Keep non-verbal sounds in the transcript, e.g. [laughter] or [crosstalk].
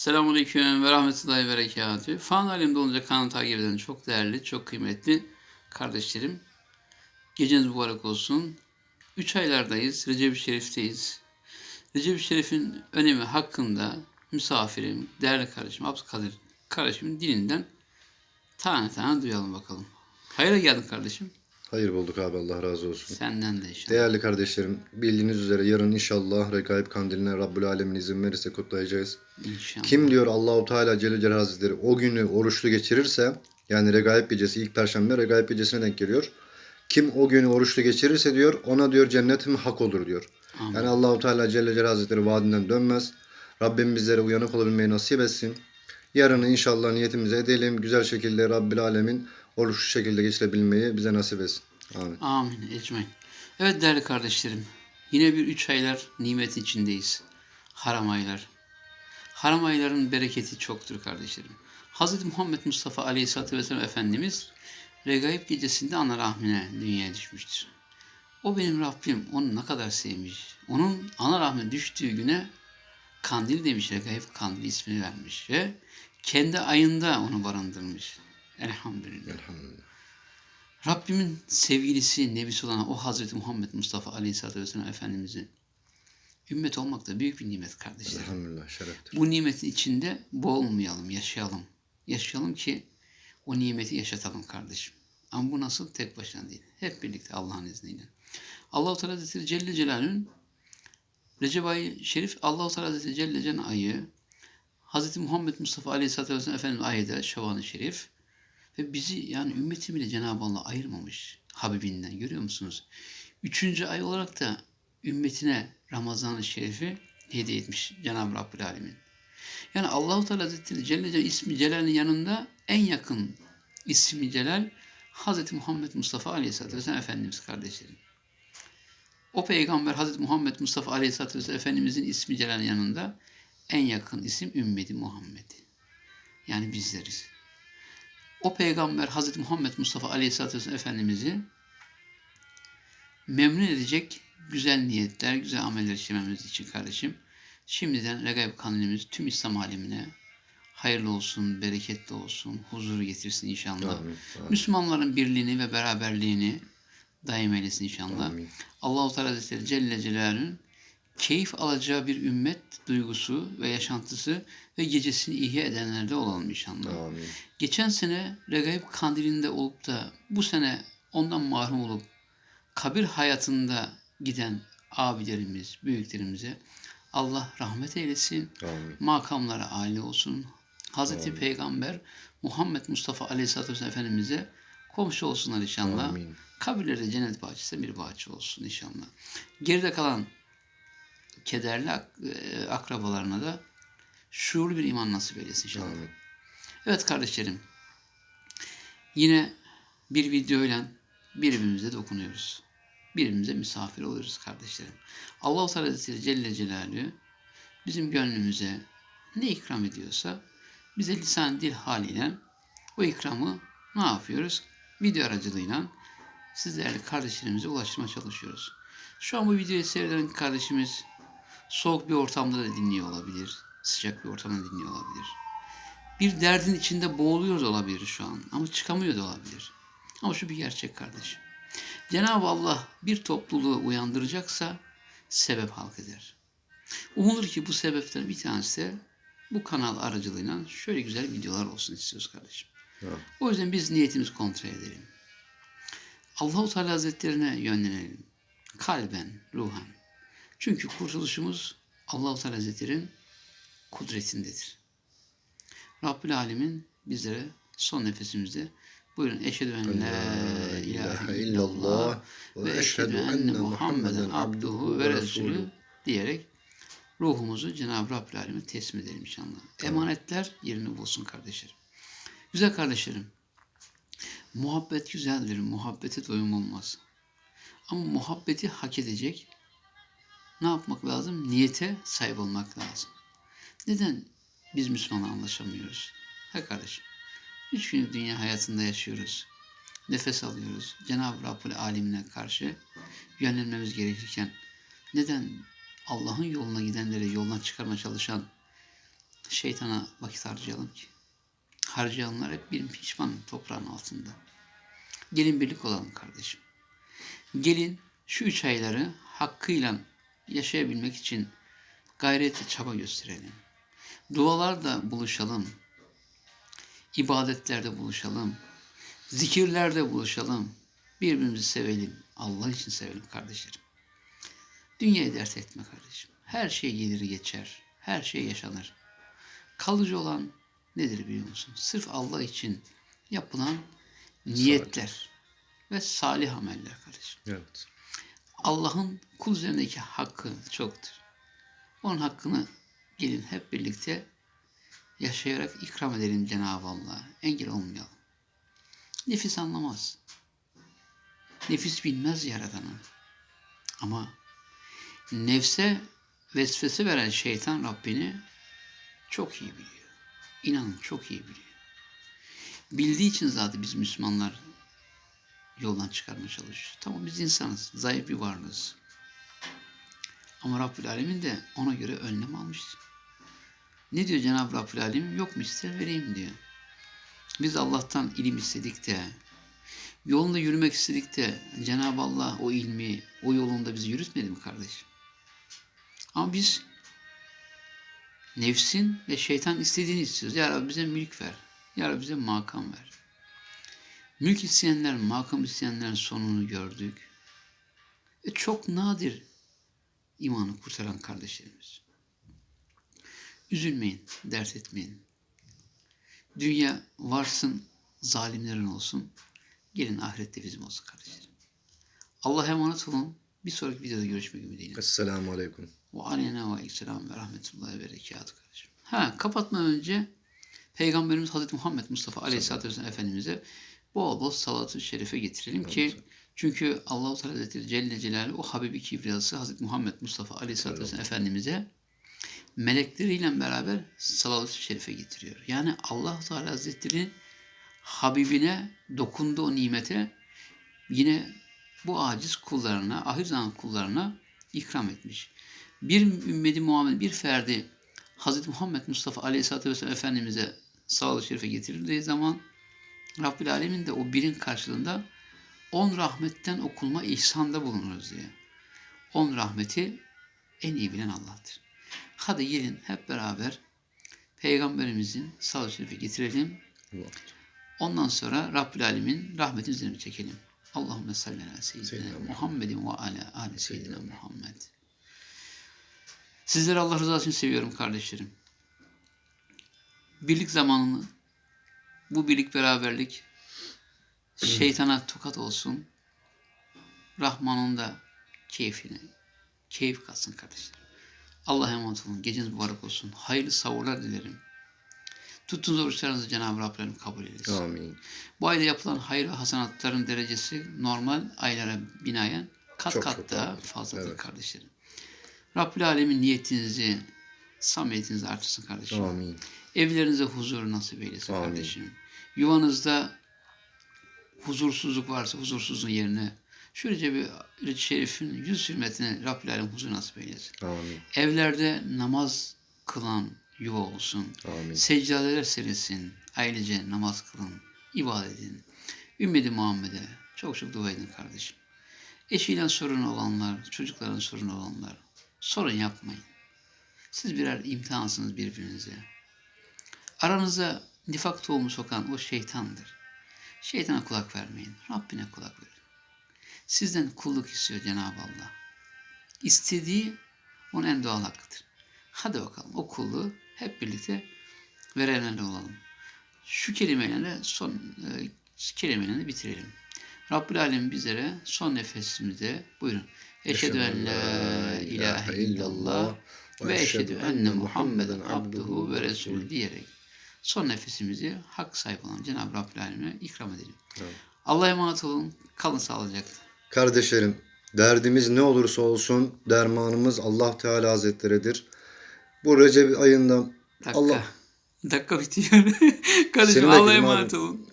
Selamünaleyküm ve rahmetullahi ve berekatü. Fan alemde olunca kanalı takip eden çok değerli, çok kıymetli kardeşlerim. Geceniz mübarek olsun. Üç aylardayız. Recep-i Şerif'teyiz. Recep-i Şerif'in önemi hakkında misafirim, değerli kardeşim Abdülkadir kardeşimin dilinden tane tane duyalım bakalım. Hayırlı geldin kardeşim. Hayır bulduk abi Allah razı olsun. Senden de inşallah. Değerli kardeşlerim bildiğiniz üzere yarın inşallah Regaib Kandili'ne Rabbül Alemin izin verirse kutlayacağız. İnşallah. Kim diyor Allahu Teala Celle Celaluhu Hazretleri o günü oruçlu geçirirse yani Regaib gecesi ilk perşembe Regaib gecesine denk geliyor. Kim o günü oruçlu geçirirse diyor ona diyor cennetim hak olur diyor. Amin. Yani Allahu Teala Celle Celaluhu Hazretleri vaadinden dönmez. Rabbim bizlere uyanık olabilmeyi nasip etsin. Yarını inşallah niyetimize edelim. Güzel şekilde Rabbül Alemin oruçlu şekilde geçirebilmeyi bize nasip etsin. Amin. Amin. Ecmain. Evet değerli kardeşlerim. Yine bir üç aylar nimet içindeyiz. Haram aylar. Haram ayların bereketi çoktur kardeşlerim. Hz. Muhammed Mustafa Aleyhisselatü Vesselam Efendimiz Regaib gecesinde ana rahmine dünyaya düşmüştür. O benim Rabbim onu ne kadar sevmiş. Onun ana rahmine düştüğü güne kandil demiş. Regaib kandil ismini vermiş ve kendi ayında onu barındırmış. Elhamdülillah. Elhamdülillah. Rabbimin sevgilisi, nebisi olan o Hazreti Muhammed Mustafa Aleyhisselatü Vesselam Efendimiz'i ümmet olmak da büyük bir nimet kardeşlerim. Elhamdülillah şereftir. Bu nimetin içinde boğulmayalım, yaşayalım. Yaşayalım ki o nimeti yaşatalım kardeşim. Ama bu nasıl? Tek başına değil. Hep birlikte Allah'ın izniyle. Allah-u Teala Hazretleri Celle Celaluhu'nun Recep ayı şerif Allah-u Teala Hazretleri Celle Celaluhu ayı Hz. Muhammed Mustafa Aleyhisselatü Vesselam Efendimiz ayı da Şaban-ı Şerif ve bizi yani ümmeti bile Cenab-ı Allah ayırmamış Habibinden görüyor musunuz? Üçüncü ay olarak da ümmetine Ramazan-ı Şerif'i hediye etmiş Cenab-ı Rabbül Alemin. Yani Allahu Teala Hazretleri Celle Celaluhu ismi Celal'in yanında en yakın ismi Celal Hz. Muhammed Mustafa Aleyhisselatü Vesselam Efendimiz kardeşlerim. O peygamber Hz. Muhammed Mustafa Aleyhisselatü Vesselam Efendimizin ismi Celal'in yanında en yakın isim ümmeti Muhammed. Yani bizleriz. O peygamber Hz. Muhammed Mustafa Aleyhisselatü Vesselam Efendimiz'i memnun edecek güzel niyetler, güzel ameller işlememiz için kardeşim. Şimdiden Regaib kandilimiz tüm İslam alemine hayırlı olsun, bereketli olsun, huzuru getirsin inşallah. Amin. Amin. Müslümanların birliğini ve beraberliğini daim eylesin inşallah. Amin. Allah-u Teala Hazretleri Celle Celaluhu'nun keyif alacağı bir ümmet duygusu ve yaşantısı ve gecesini ihya edenlerde olalım inşallah. Amin. Geçen sene Regaib Kandili'nde olup da bu sene ondan mahrum olup kabir hayatında giden abilerimiz, büyüklerimize Allah rahmet eylesin. Amin. Makamlara âli olsun. Hazreti Amin. Peygamber Muhammed Mustafa Aleyhisselatü Vesselam Efendimiz'e komşu olsunlar inşallah. Amin. Kabirleri cennet bahçesi bir bahçe olsun inşallah. Geride kalan kederli e, akrabalarına da şuurlu bir iman nasip eylesin inşallah. Amin. Evet kardeşlerim. Yine bir videoyla birbirimize dokunuyoruz. Birbirimize misafir oluyoruz kardeşlerim. Allah-u Teala Celle Celaluhu bizim gönlümüze ne ikram ediyorsa bize lisan dil haliyle o ikramı ne yapıyoruz? Video aracılığıyla sizlerle kardeşlerimize ulaştırmaya çalışıyoruz. Şu an bu videoyu seyreden kardeşimiz soğuk bir ortamda da dinliyor olabilir. Sıcak bir ortamda dinliyor olabilir bir derdin içinde boğuluyor da olabilir şu an ama çıkamıyor da olabilir. Ama şu bir gerçek kardeşim. Cenab-ı Allah bir topluluğu uyandıracaksa sebep halk eder. Umulur ki bu sebepten bir tanesi de bu kanal aracılığıyla şöyle güzel videolar olsun istiyoruz kardeşim. Evet. O yüzden biz niyetimizi kontrol edelim. Allahu Teala Hazretlerine yönlenelim. Kalben, ruhen. Çünkü kurtuluşumuz Allahu Teala Hazretleri'nin kudretindedir. Rabbül Alemin bizlere son nefesimizde buyurun eşhedü en la ilahe illallah ve eşhedü enne Muhammeden abduhu ve resulü diyerek ruhumuzu Cenab-ı Rabbül Alemin'e teslim edelim inşallah. Emanetler yerini bulsun kardeşlerim. Güzel kardeşlerim. Muhabbet güzeldir. Muhabbete doyum olmaz. Ama muhabbeti hak edecek ne yapmak lazım? Niyete sahip olmak lazım. Neden biz Müslümanlar anlaşamıyoruz? Ha kardeşim. Üç günlük dünya hayatında yaşıyoruz. Nefes alıyoruz. Cenab-ı Rabbül Alemine karşı yönlenmemiz gerekirken neden Allah'ın yoluna gidenleri yoldan çıkarmaya çalışan şeytana vakit harcayalım ki. Harcayanlar hep bir pişman toprağın altında. Gelin birlik olalım kardeşim. Gelin şu üç ayları hakkıyla yaşayabilmek için gayret ve çaba gösterelim. Dualarda buluşalım. ibadetlerde buluşalım. Zikirlerde buluşalım. Birbirimizi sevelim. Allah için sevelim kardeşlerim. Dünyayı dert etme kardeşim. Her şey gelir geçer. Her şey yaşanır. Kalıcı olan nedir biliyor musun? Sırf Allah için yapılan niyetler ve salih ameller kardeşim. Evet. Allah'ın kul üzerindeki hakkı çoktur. Onun hakkını gelin hep birlikte yaşayarak ikram edelim Cenab-ı Allah'a. Engel olmayalım. Nefis anlamaz. Nefis bilmez Yaradan'ı. Ama nefse vesvese veren şeytan Rabbini çok iyi biliyor. İnanın çok iyi biliyor. Bildiği için zaten biz Müslümanlar yoldan çıkarmaya çalışıyor. Tamam biz insanız, zayıf bir varlığız. Ama Rabbül Alemin de ona göre önlem almış. Ne diyor Cenab-ı Rabbül Alemin? Yok mu ister vereyim diyor. Biz Allah'tan ilim istedik de, yolunda yürümek istedik de Cenab-ı Allah o ilmi, o yolunda bizi yürütmedi mi kardeşim? Ama biz nefsin ve şeytan istediğini istiyoruz. Ya Rabbi bize mülk ver. Ya Rabbi bize makam ver. Mülk isteyenler, makam isteyenlerin sonunu gördük. Ve çok nadir imanı kurtaran kardeşlerimiz. Üzülmeyin, dert etmeyin. Dünya varsın, zalimlerin olsun. Gelin ahirette bizim olsun kardeşlerim. Allah'a emanet olun. Bir sonraki videoda görüşmek ümidiyle. Esselamu Aleyküm. Ve aleyna ve aleykümselam ve rahmetullahi ve berekatuhu kardeşim. Ha kapatmadan önce Peygamberimiz Hazreti Muhammed Mustafa Aleyhisselatü Vesselam Efendimiz'e bol bol salatü şerife getirelim ki çünkü Allahu Teala Hazretleri Celle Celaluhu o Habibi Kibriyası Hazreti Muhammed Mustafa Aleyhisselatü Vesselam Efendimiz'e melekleriyle beraber salatü şerife getiriyor. Yani Allah Teala Hazretleri Habibine dokundu o nimete yine bu aciz kullarına, ahir zaman kullarına ikram etmiş. Bir ümmeti Muhammed, bir ferdi Hazreti Muhammed Mustafa Aleyhisselatü Vesselam Efendimiz'e sağlık şerife getirildiği zaman Rabbül Alemin de o birin karşılığında on rahmetten okulma ihsanda bulunuruz diye. On rahmeti en iyi bilen Allah'tır. Hadi gelin hep beraber Peygamberimizin sağlık şerife getirelim. Ondan sonra Rabbül Alemin rahmetin üzerine çekelim. Allahümme salli ala seyyidina Muhammedin ve ala ali seyyidina Muhammed. Sizleri Allah rızası için seviyorum kardeşlerim. Birlik zamanını, bu birlik beraberlik şeytana tokat olsun. Rahman'ın da keyfine, keyif katsın kardeşlerim. Allah'a emanet olun. Geceniz mübarek olsun. Hayırlı savurlar dilerim. Tuttuğunuz oruçlarınızı Cenab-ı Rabbim kabul eylesin. Amin. Bu ayda yapılan hayır ve hasanatların derecesi normal aylara binaen kat Çok kat çok daha fazladır. fazladır Evet. kardeşlerim. Rabbül Alemin niyetinizi, samimiyetinizi artırsın kardeşim. Amin. Evlerinize huzur nasip eylesin Amin. kardeşim. Yuvanızda huzursuzluk varsa huzursuzluğun yerine bir bir şerifin yüz hürmetine Rabbül Alem huzur nasip eylesin. Amin. Evlerde namaz kılan yuva olsun. Amin. Seccadeler serilsin. Ailece namaz kılın. ibadet edin. Ümmeti Muhammed'e çok çok dua edin kardeşim. Eşiyle sorun olanlar, çocukların sorunu olanlar sorun yapmayın. Siz birer imtihansınız birbirinize. Aranıza nifak tohumu sokan o şeytandır. Şeytana kulak vermeyin. Rabbine kulak verin. Sizden kulluk istiyor Cenab-ı Allah. İstediği onun en doğal hakkıdır. Hadi bakalım o kulluğu hep birlikte verenlerle olalım. Şu kelimeyle de son e, kelimeyle de bitirelim. Rabbül Alem bizlere son nefesimizde buyurun. Eşhedü en la ilahe illallah ve eşhedü enne Muhammeden abduhu ve resulü diyerek son nefesimizi hak sahibi olan Cenab-ı Rabbül Alem'e ikram edelim. Evet. Allah'a emanet olun. Kalın sağlıcakla. Kardeşlerim, derdimiz ne olursa olsun dermanımız Allah Teala Hazretleri'dir. Bu Recep ayında Dakika. Allah- Dakika bitiyor. [laughs] Kardeşim Allah'a emanet olun.